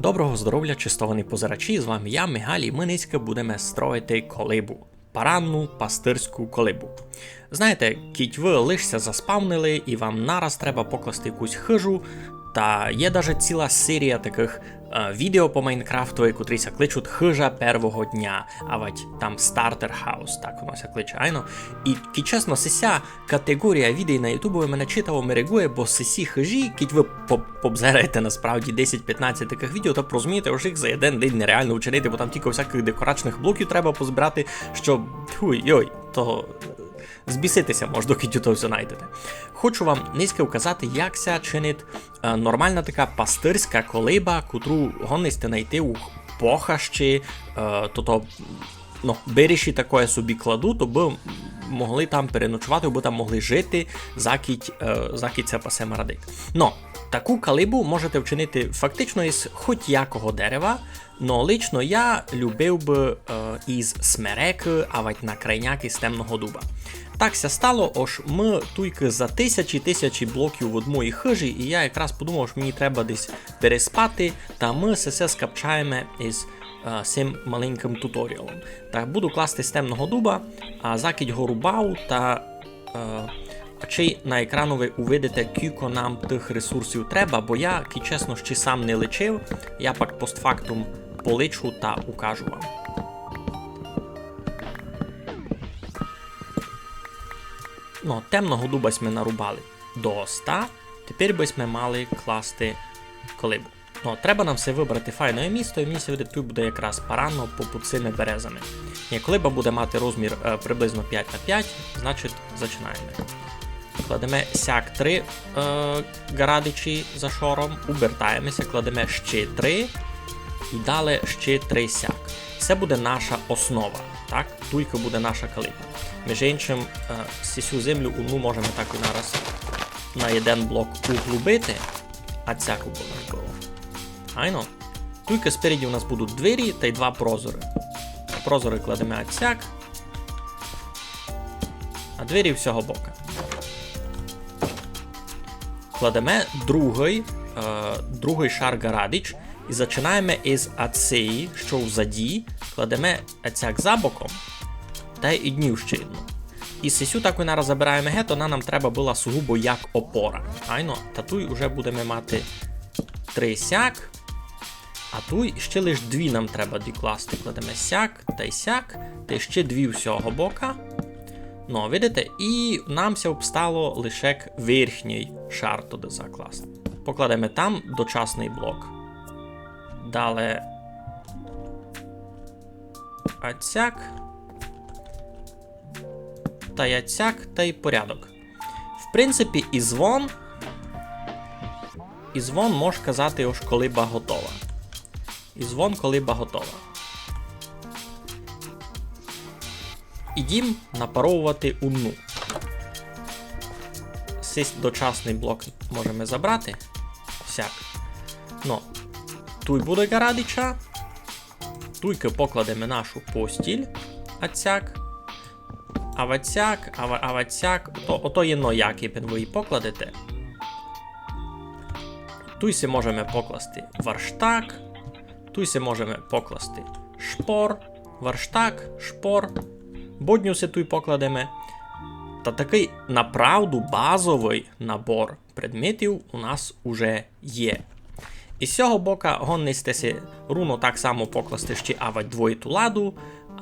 Доброго здоров'я, чистовані позирачі! З вами я, Мигалі, і ми низько будемо строїти колибу. Паранну пастирську колибу. Знаєте, кіть ви лишся заспавнили, і вам нараз треба покласти якусь хижу. Та є даже ціла серія таких е, відео по Майнкрафту, котріся кличуть хижа первого дня, а вать там стартер хаус, так воно ся кличе, айно. І кі чесно, сися категорія відео на Ютубу мене читаво мерегує, бо сесі хижі, кіть ви по- насправді 10-15 таких відео, то розумієте, що їх за один день нереально вчинити, бо там тільки всяких декорачних блоків треба позбирати, що хуй того збіситися може, доки то все знайдете. Хочу вам низько вказати, як ся чинить е, нормальна така пастирська колиба, котру гонисте знайти у похащі, е, то то ну, беріші таке собі кладу, то би могли там переночувати, бо там могли жити, закіть, е, закіть це пасема радик. Но таку калибу можете вчинити фактично із хоч якого дерева, но лично я любив би е, із смереки, а вать на крайняки з темного дуба. Так ся стало, ож ми тільки за тисячі тисячі блоків в одній хижі, і я якраз подумав, що мені треба десь переспати, та ми все скапчаємо із е, цим маленьким туторіалом. Так буду класти з темного дуба, а закидь гору бау та. Е, чи на екрану ви увидите, кілько нам тих ресурсів треба, бо я, ки чесно, ще сам не лечив, я пак постфактум поличу та укажу вам. Ну, темного дуба ми нарубали до 100, тепер би ми мали класти колибу. Ну, треба нам все вибрати файне місто, і мені сьогодні тут буде якраз паранно попід цими березами. Ні, колиба буде мати розмір е, приблизно 5 на 5, значить починаємо. Кладемо сяк 3 е, гарадичі за шором, убертаємося, кладемо ще 3 і далі ще 3 сяк. Це буде наша основа. так? Тільки буде наша калиба. Між іншим, е, цю землю одну можемо так і нараз на один блок углубити, а цяку було. Айно. Тільки спереді у нас будуть двері та й два прозори. Прозори кладемо отсяк, а двері всього бока. Кладемо другий, е, другий шар гарадич і починаємо із ацеї, що взаді, кладемо ацяк за боком та й днів ще одну. І сесю таку нараз забираємо гет, вона нам треба була сугубо як опора. Айно, та тут вже будемо мати три сяк, а тут ще лише дві нам треба докласти. Кладемо сяк та й сяк, та й ще дві всього бока. Ну, видите, і нам ся обстало лише верхній шар туди закласти. Покладемо там дочасний блок. Далі. Ацяк. Та й ацяк, та й порядок. В принципі, і звон. І звон може казати, ось колиба готова. І звон колиба готова. Ідім напаровувати унну. Цей дочасний блок можемо забрати. Всяк. Ну, тут буде гарадича. Туйки покладемо нашу постіль. Ацяк. А вацяк, а, ва- то, ото є но як ви її покладете. Туй се можемо покласти варштак. Туй се можемо покласти шпор, варштак, шпор. Бодню се туй покладемо. Та такий направду базовий набор предметів у нас уже є. І з цього бока гоннистеся руно так само покласти ще авать двоїту ладу.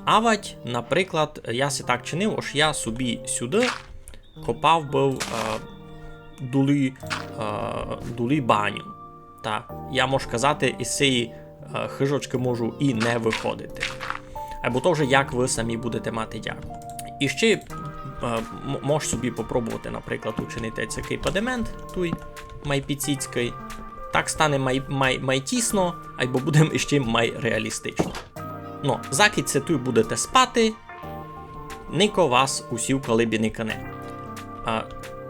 Авать, наприклад, я си так чинив, ось я собі сюди копав би е, дулі, е, дулі баню. Та я можу казати, із цієї хижочки можу і не виходити. Або то вже як ви самі будете мати дяку. І ще е, можеш собі попробувати, наприклад, учинити цей падемент, той майпіціцький. Так стане май, май, май або буде ще май реалістично. Ну, закид це тут будете спати, нико вас усі в колибі не кане.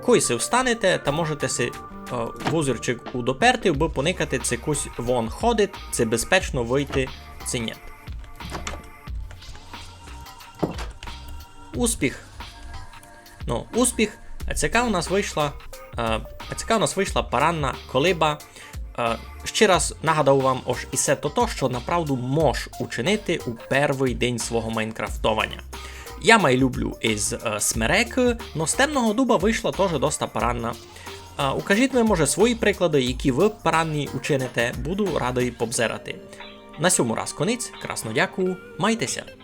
Кой се встанете, та можете си а, гузерчик удоперти, бо поникати це кось вон ходить, це безпечно вийти це нет. Успіх. Ну, успіх. АЦК у нас вийшла. е, АЦК у нас вийшла паранна колиба Е, ще раз нагадав вам ось і все то, то, що направду мож учинити у перший день свого майнкрафтовання. Я май люблю із е, смереки, но з темного дуба вийшла теж доста паранна. Е, укажіть мені, може, свої приклади, які ви паранні учините, буду радий побзерати. На сьому раз конець, красно дякую, майтеся!